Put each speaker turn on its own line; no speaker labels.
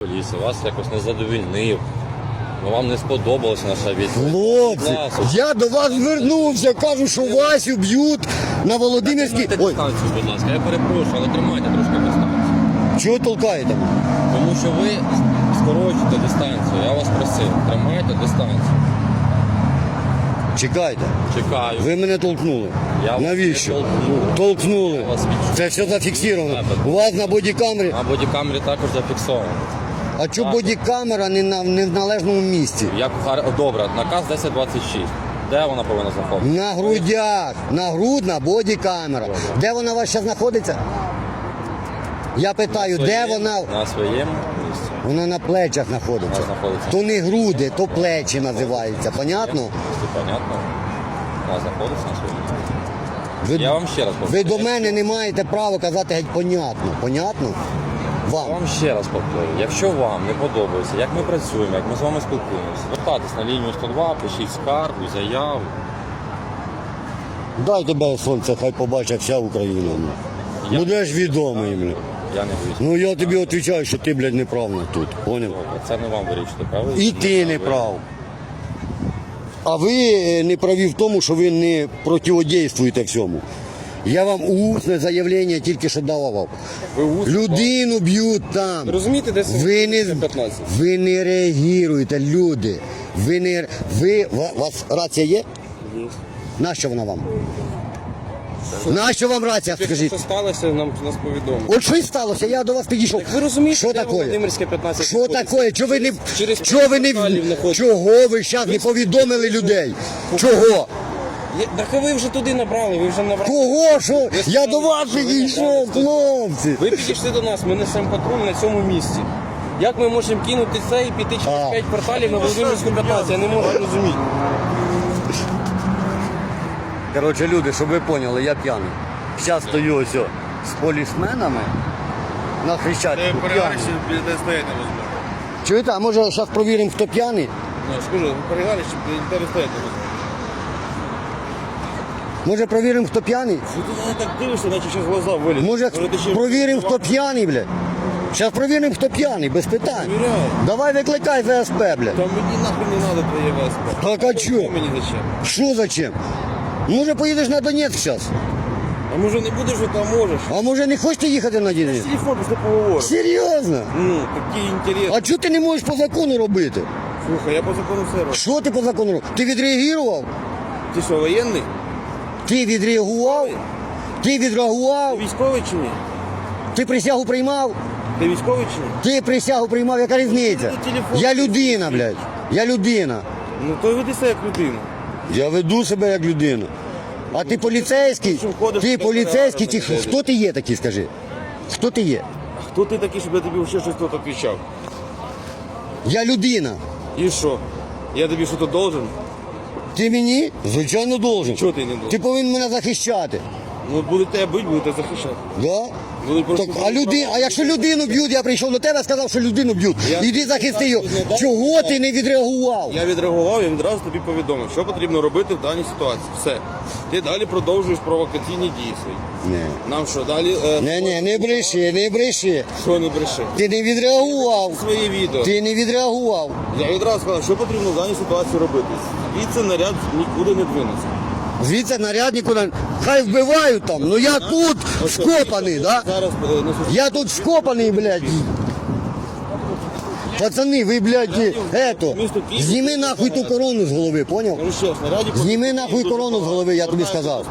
поліції вас якось не задовільнив. Ну вам не сподобалася наша відповідь.
Хлопці, я до вас звернувся, кажу, що Васю б'ють на Володимирській.
Тримайте
Ой,
дистанцію, будь ласка. Я перепрошую, але тримайте трошки дистанцію.
чого толкаєте?
Тому що ви скорочуєте дистанцію. Я вас просив, тримайте дистанцію.
Чекайте,
Чекаю.
ви мене толкнули.
Я вас
Навіщо?
не толкнув.
Толкнули.
Я вас відчув.
Це все зафіксовано. У вас на бодікамері.
На бодікамері також зафіксовано.
А чому бодікамера не, на, не в належному місці?
Як добре, наказ 1026. Де вона повинна знаходитися?
На грудях, нагрудна бодікамера. Де вона у вас зараз знаходиться? Я питаю, де вона?
На своєму місці.
Вона на плечах знаходиться.
Знаходиться.
То не груди, то плечі називаються. Понятно?
Понятно? Вона знаходиться на своєму місці.
Ви,
Я вам ще раз
ви до мене не маєте права казати геть понятно. Понятно? Вам.
вам ще раз повторюю, якщо вам не подобається, як ми працюємо, як ми з вами спілкуємося, звертайтесь на лінію 102, пишіть скаргу, заяву.
Дай тебе сонце, хай побачить вся Україна.
Я-
Будеш відомий, бля.
Я не боюсь.
Ну я тобі відповідаю, що ти, блядь, неправильно тут. Поняв?
Добре, Це не вам вирішити, правильно?
І ти не прав. А ви е, не праві в тому, що ви не протидействуєте всьому. Я вам усне заявлення тільки що давав.
Ви.
Людину б'ють там.
Розумієте, де
Ви не,
15?
ви не реагуєте, люди. Ви не ви у вас рація є? Нащо вона вам? Нащо вам рація? Скажіть.
Що сталося, нам нас повідомили.
От що й сталося? Я до вас підійшов.
Так ви розумієте,
що
де
таке?
Володимирське 15
Що
знаходиться?
таке? Чого ви не
Через
чого ви не
знаходиться.
чого ви зараз не повідомили людей? Чого?
Так ви вже туди набрали, ви вже набрали.
Кого? Що?
Ви
Я до вас
що ви
хлопці.
Ви підійшли до нас, ми несемо патруль на цьому місці. Як ми можемо кинути це і піти через
А.
5 кварталів на Володимирську 15? Я не можу розуміти.
Коротше, люди, щоб ви поняли, я п'яний. Зараз стою ось о, з полісменами на хрещатику. П'яний.
стоять невозможно.
Чуєте, а може зараз провіримо, хто п'яний?
Ну, скажу, ви стоять невозможно.
Може провіримо, хто п'яний?
Що ти на так дивишся, наче зараз глаза вилізуть?
Може провіримо, хто п'яний, блядь? Зараз провіримо, хто п'яний, без питань.
Перевіряй.
Давай викликай ВСП, блядь.
Та мені нахуй не треба твоє ВСП.
Так а чо?
Мені зачем?
Що зачем? Може поїдеш на Донецьк зараз?
А може не будеш, що там можеш?
А може не хочете їхати на Донецьк?
Телефон після поговоримо.
Серйозно?
Ну, такий інтерес.
А чого ти не можеш по закону робити?
Слухай, я по закону все роблю.
Що ти по закону робиш? Ти відреагував?
Ти що, воєнний?
Ти відреагував? Ти
Ти
відреагував?
військовий чи ні?
Ти присягу приймав?
Ти військовий чи ні?
Ти присягу приймав, яка різниця?
Ну, телефон.
Я людина, блядь. Я людина.
Ну то веди себе як людина.
Я веду себе як людина. А ти поліцейський?
Що ходиш,
Ти
так
поліцейський,
реально
хто ти є такий, скажи? Хто ти є?
А хто ти такий, щоб я тобі ще щось тут відповідав?
Я людина.
І що? Я тобі що то должен?
Ти мені? Звичайно, должен.
Чого ти не должен?
Ти повинен мене захищати.
Ну будете бить, будете захищати.
Да? Так, а, люди, а якщо людину б'ють, я прийшов до тебе, сказав, що людину б'ють.
Я-
Іди захисти його. Чого ти не відреагував?
Я відреагував, я відразу тобі повідомив, що потрібно робити в даній ситуації. Все. Ти далі продовжуєш провокаційні дії свої.
Ні.
Нам що, далі. Е,
Не, не, не бреши, не бреши.
Що не бреши?
Ти не відреагував.
Своє відео.
Ти не відреагував.
Я відразу сказав, що потрібно в даній ситуації робити. Звідси наряд нікуди не двинеться.
Звідси наряд нікуди. Хай вбивають там. Ну я тут скопаний, да?
Зараз е,
Я тут скопаний, блядь. Пацани, ви, блядь, ето, зніми нахуй ту корону з голови, поняв? Зніми нахуй корону з голови, я тобі сказав.